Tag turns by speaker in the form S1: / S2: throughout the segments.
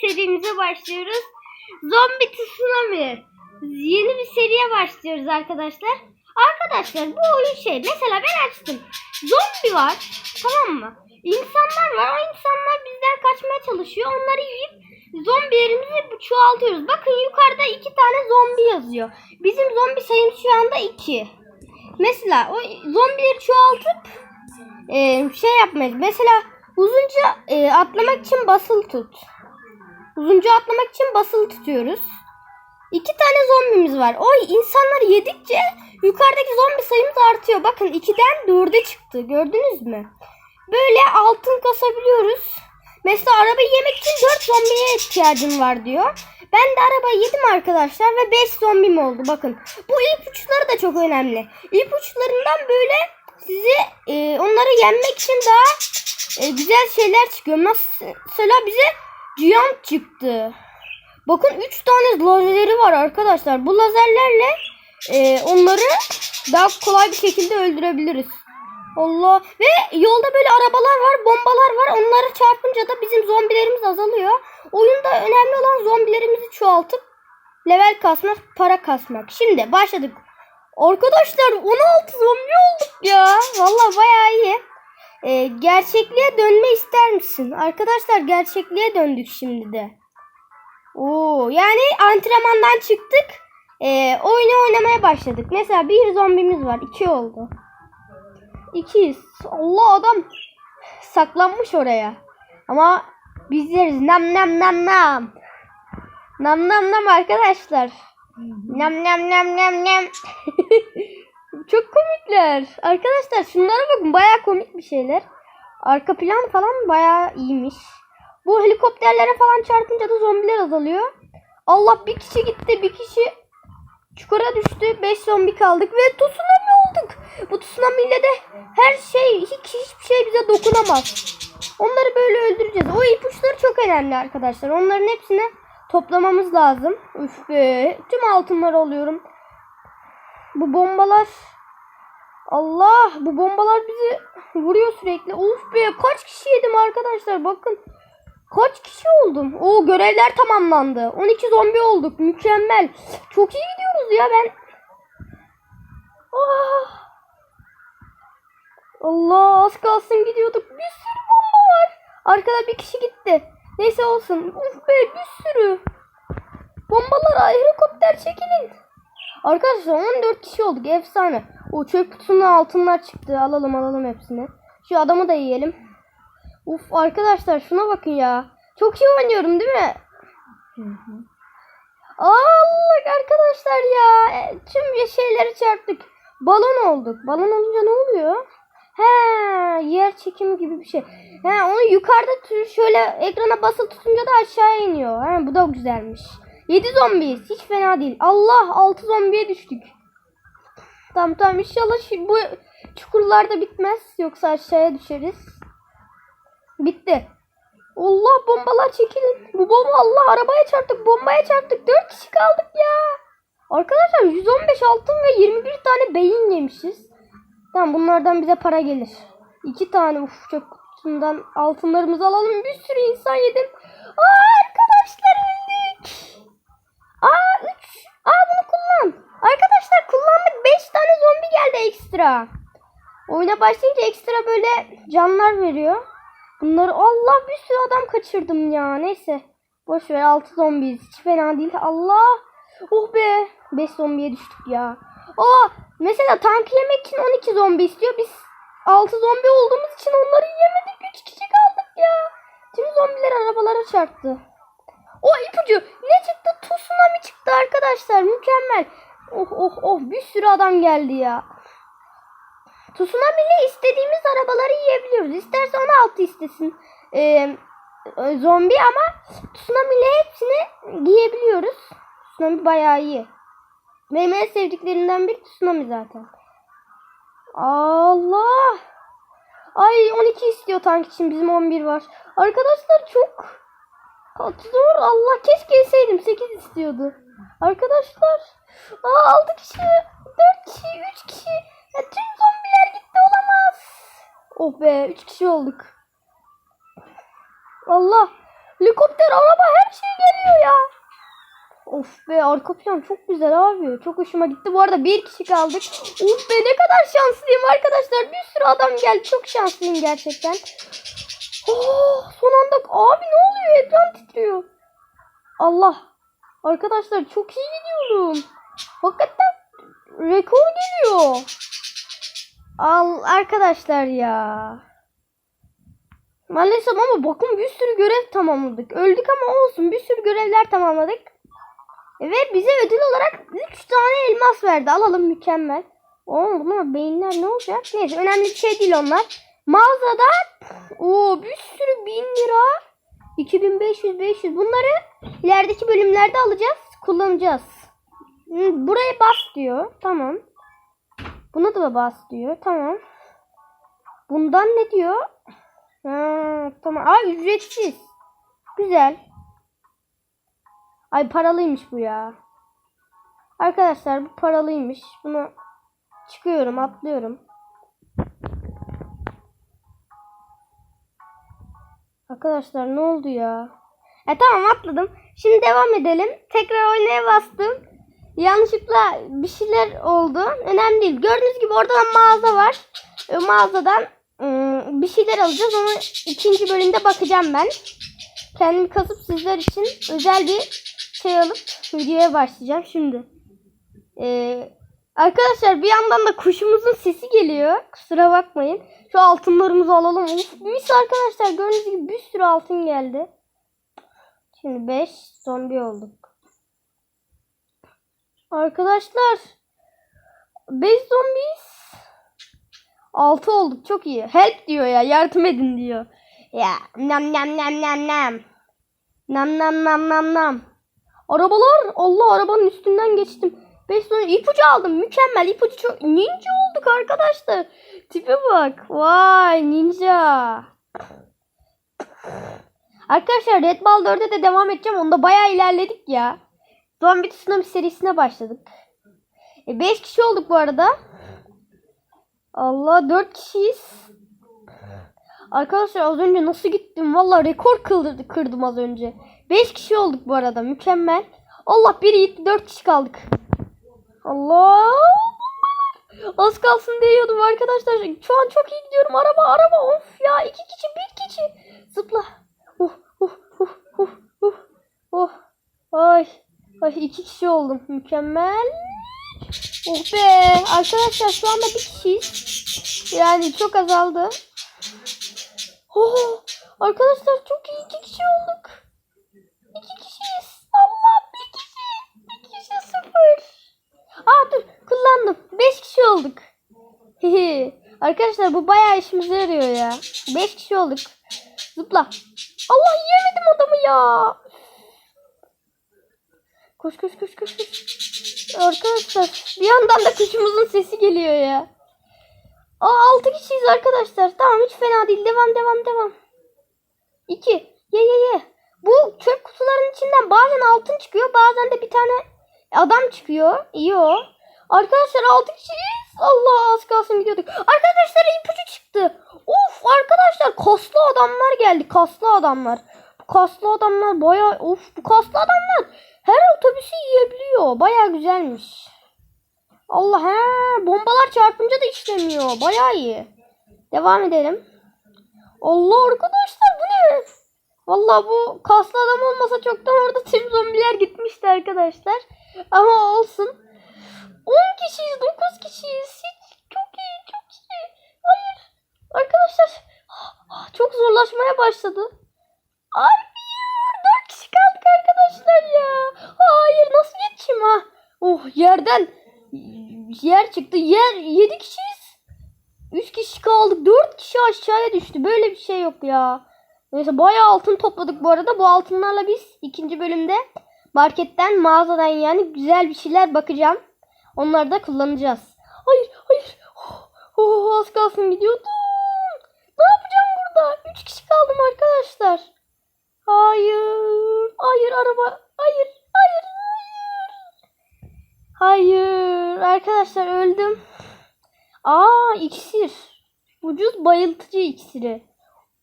S1: serimize başlıyoruz. Zombi tsunami. Yeni bir seriye başlıyoruz arkadaşlar. Arkadaşlar bu oyun şey. Mesela ben açtım. Zombi var. Tamam mı? İnsanlar var. O insanlar bizden kaçmaya çalışıyor. Onları yiyip zombilerimizi çoğaltıyoruz. Bakın yukarıda iki tane zombi yazıyor. Bizim zombi sayımız şu anda iki. Mesela o zombileri çoğaltıp e, şey yapmayız. Mesela uzunca e, atlamak için basılı tut. Uzunca atlamak için basılı tutuyoruz. İki tane zombimiz var. O insanları yedikçe yukarıdaki zombi sayımız artıyor. Bakın 2'den 4'e çıktı. Gördünüz mü? Böyle altın kasabiliyoruz. Mesela arabayı yemek için 4 zombiye ihtiyacım var diyor. Ben de arabayı yedim arkadaşlar ve 5 zombim oldu. Bakın bu ipuçları da çok önemli. İpuçlarından böyle size e, onları yenmek için daha e, güzel şeyler çıkıyor. Mesela bize Giant çıktı. Bakın 3 tane lazeri var arkadaşlar. Bu lazerlerle e, onları daha kolay bir şekilde öldürebiliriz. Allah ve yolda böyle arabalar var, bombalar var. Onları çarpınca da bizim zombilerimiz azalıyor. Oyunda önemli olan zombilerimizi çoğaltıp level kasmak, para kasmak. Şimdi başladık. Arkadaşlar 16 zombi olduk ya. Vallahi bayağı iyi. Ee, gerçekliğe dönme ister misin? Arkadaşlar gerçekliğe döndük şimdi de. Oo, yani antrenmandan çıktık. Ee, oyunu oynamaya başladık. Mesela bir zombimiz var. iki oldu. İkiyiz. Allah adam saklanmış oraya. Ama bizleriz. Nam nam nam nam. Nam nam nam arkadaşlar. Nam nam nam nam nam. Çok komikler. Arkadaşlar şunlara bakın baya komik bir şeyler. Arka plan falan baya iyiymiş. Bu helikopterlere falan çarpınca da zombiler azalıyor. Allah bir kişi gitti bir kişi çukura düştü. 5 zombi kaldık ve tsunami olduk. Bu tsunami ile de her şey hiç hiçbir şey bize dokunamaz. Onları böyle öldüreceğiz. O ipuçları çok önemli arkadaşlar. Onların hepsini toplamamız lazım. Üf be. Tüm altınları alıyorum. Bu bombalar Allah bu bombalar bizi vuruyor sürekli. Uf be kaç kişi yedim arkadaşlar bakın. Kaç kişi oldum? O görevler tamamlandı. 12 zombi olduk. Mükemmel. Çok iyi gidiyoruz ya ben. Ah. Allah az kalsın gidiyorduk. Bir sürü bomba var. Arkada bir kişi gitti. Neyse olsun. Uf be bir sürü. Bombalar helikopter çekilin. Arkadaşlar 14 kişi olduk. Efsane. O çöp kutusundan altınlar çıktı. Alalım alalım hepsini. Şu adamı da yiyelim. Uf arkadaşlar şuna bakın ya. Çok iyi oynuyorum değil mi? Allah arkadaşlar ya. E, Tüm şeyleri çarptık. Balon olduk. Balon olunca ne oluyor? He, yer çekimi gibi bir şey. He, onu yukarıda şöyle ekrana basılı tutunca da aşağı iniyor. He, bu da güzelmiş. 7 zombiyiz. Hiç fena değil. Allah 6 zombiye düştük. Tamam tamam inşallah bu çukurlarda bitmez. Yoksa aşağıya düşeriz. Bitti. Allah bombalar çekilin. Bu bomba Allah arabaya çarptık. Bombaya çarptık. 4 kişi kaldık ya. Arkadaşlar 115 altın ve 21 tane beyin yemişiz. Tamam bunlardan bize para gelir. 2 tane uf çöp kutusundan altınlarımızı alalım. Bir sürü insan yedim. Aa arkadaşlar öldük. Aa 3. Aa bunu kullan. Arkadaşlar. 5 tane zombi geldi ekstra. Oyuna başlayınca ekstra böyle canlar veriyor. Bunları Allah bir sürü adam kaçırdım ya. Neyse. Boş ver 6 zombiyiz. Hiç fena değil. Allah. Oh be. 5 zombiye düştük ya. Aa mesela tank yemek için 12 zombi istiyor. Biz 6 zombi olduğumuz için onları yemedik. 3 kişi kaldık ya. Tüm zombiler arabalara çarptı. O ipucu ne çıktı? Tsunami çıktı arkadaşlar. Mükemmel. Oh oh oh bir sürü adam geldi ya. Tsunami ile istediğimiz arabaları yiyebiliyoruz. İsterse 16 istesin. Ee, zombi ama tsunami ile hepsini giyebiliyoruz. Tsunami bayağı iyi. Benim en sevdiklerimden biri tsunami zaten. Allah. Ay 12 istiyor tank için bizim 11 var. Arkadaşlar çok zor. Allah keşke yeseydim 8 istiyordu. Arkadaşlar. Aa 6 kişi, 4 kişi, 3 kişi. Ya tüm zombiler gitti olamaz. Oh be 3 kişi olduk. Allah. Helikopter, araba her şey geliyor ya. Of be arka plan çok güzel abi. Çok hoşuma gitti. Bu arada bir kişi kaldık. Of be ne kadar şanslıyım arkadaşlar. Bir sürü adam geldi. Çok şanslıyım gerçekten. Oh, son anda abi ne oluyor? Ekran titriyor. Allah. Arkadaşlar çok iyi gidiyorum. Hakikaten rekor geliyor. Al arkadaşlar ya. Maalesef ama bakın bir sürü görev tamamladık. Öldük ama olsun bir sürü görevler tamamladık. Ve bize ödül olarak 3 tane elmas verdi. Alalım mükemmel. Oğlum bunlar beyinler ne olacak? Neyse önemli bir şey değil onlar. Mağazada o bir sürü bin lira. 2500 500 bunları ilerideki bölümlerde alacağız. Kullanacağız. Buraya bas diyor. Tamam. Buna da bas diyor. Tamam. Bundan ne diyor? Ha, tamam. Aa ücretsiz. Güzel. Ay paralıymış bu ya. Arkadaşlar bu paralıymış. Bunu çıkıyorum, atlıyorum. Arkadaşlar ne oldu ya? E tamam atladım. Şimdi devam edelim. Tekrar oynaya bastım. Yanlışlıkla bir şeyler oldu. Önemli değil. Gördüğünüz gibi orada da mağaza var. E, mağazadan ım, bir şeyler alacağız. Onu ikinci bölümde bakacağım ben. Kendimi kasıp sizler için özel bir şey alıp videoya başlayacağım şimdi. Ee, arkadaşlar bir yandan da kuşumuzun sesi geliyor. Kusura bakmayın. Şu altınlarımızı alalım. Mis arkadaşlar gördüğünüz gibi bir sürü altın geldi. Şimdi 5 zombi olduk. Arkadaşlar 5 zombiyiz. 6 olduk çok iyi. Help diyor ya yardım edin diyor. Ya nam nam nam nam nam. Nam nam nam nam nam. Arabalar Allah arabanın üstünden geçtim. 5 sonra ipucu aldım. Mükemmel ipucu çok ninja olduk arkadaşlar. Tipe bak. Vay ninja. Arkadaşlar Red Ball 4'e de devam edeceğim. Onda bayağı ilerledik ya. Zombi Tsunami serisine başladık. 5 kişi olduk bu arada. Allah 4 kişiyiz. Arkadaşlar az önce nasıl gittim? Valla rekor kıldı, kırdım az önce. 5 kişi olduk bu arada. Mükemmel. Allah biri gitti. 4 kişi kaldık. Allah. Az kalsın diyordum arkadaşlar. Şu an çok iyi gidiyorum. Araba araba. Of ya. 2 kişi bir kişi. Zıpla. Uh, uh, uh, uh, uh, uh. Ay. Ay iki kişi oldum. Mükemmel. Oh be. Arkadaşlar şu anda bir kişiyiz. Yani çok azaldı. Oh, arkadaşlar çok iyi iki kişi olduk. İki kişiyiz. Allah bir kişi. Bir kişi sıfır. Aa dur kullandım. Beş kişi olduk. Hihi. Arkadaşlar bu bayağı işimize yarıyor ya. Beş kişi olduk. Zıpla. Allah yiyemedim adamı ya. Koş koş koş koş koş. Arkadaşlar bir yandan da kuşumuzun sesi geliyor ya. Aa 6 kişiyiz arkadaşlar. Tamam hiç fena değil. Devam devam devam. 2. Ye ye ye. Bu çöp kutuların içinden bazen altın çıkıyor. Bazen de bir tane adam çıkıyor. İyi o. Arkadaşlar 6 kişiyiz. Allah az kalsın gidiyorduk. Arkadaşlar ipucu çıktı. Of arkadaşlar kaslı adamlar geldi. Kaslı adamlar. Bu kaslı adamlar baya of bu kaslı adamlar her otobüsü yiyebiliyor. Baya güzelmiş. Allah he bombalar çarpınca da işlemiyor. Bayağı iyi. Devam edelim. Allah arkadaşlar bu ne? Vallahi bu kaslı adam olmasa çoktan orada tüm zombiler gitmişti arkadaşlar. Ama olsun. 10 kişiyiz, 9 kişiyiz. Çok iyi, çok iyi. Hayır. Arkadaşlar çok zorlaşmaya başladı. Hayır, 4 kişi kaldık arkadaşlar ya. Hayır, nasıl geçeyim ha? Oh, yerden yer çıktı. Yer 7 kişiyiz. 3 kişi kaldık. 4 kişi aşağıya düştü. Böyle bir şey yok ya. Neyse bayağı altın topladık bu arada. Bu altınlarla biz ikinci bölümde marketten, mağazadan yani güzel bir şeyler bakacağım. Onları da kullanacağız. Hayır, hayır. Oh, oh, az kalsın gidiyordum. Ne yapacağım burada? 3 kişi kaldım arkadaşlar. Hayır. Hayır araba. Hayır. Hayır. Hayır. Hayır. Arkadaşlar öldüm. Aa iksir. Ucuz bayıltıcı iksiri.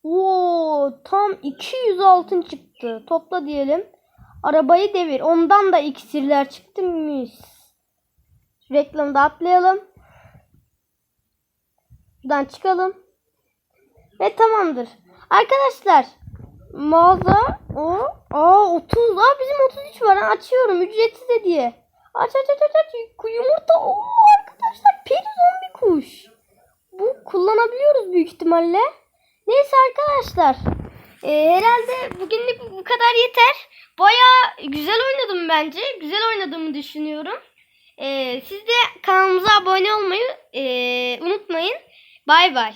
S1: Oo tam 200 altın çıktı. Topla diyelim. Arabayı devir. Ondan da iksirler çıktı. Mis. Reklamı da atlayalım. Buradan çıkalım. Ve tamamdır. Arkadaşlar mağaza o aa 30 aa bizim 33 var ha, açıyorum ücretsiz hediye. Aç aç aç aç aç yumurta o arkadaşlar peri zombi kuş. Bu kullanabiliyoruz büyük ihtimalle. Neyse arkadaşlar.
S2: Ee, herhalde bugünlük bu kadar yeter. Baya güzel oynadım bence. Güzel oynadığımı düşünüyorum. Ee, siz de kanalımıza abone olmayı ee, unutmayın. Bay bay.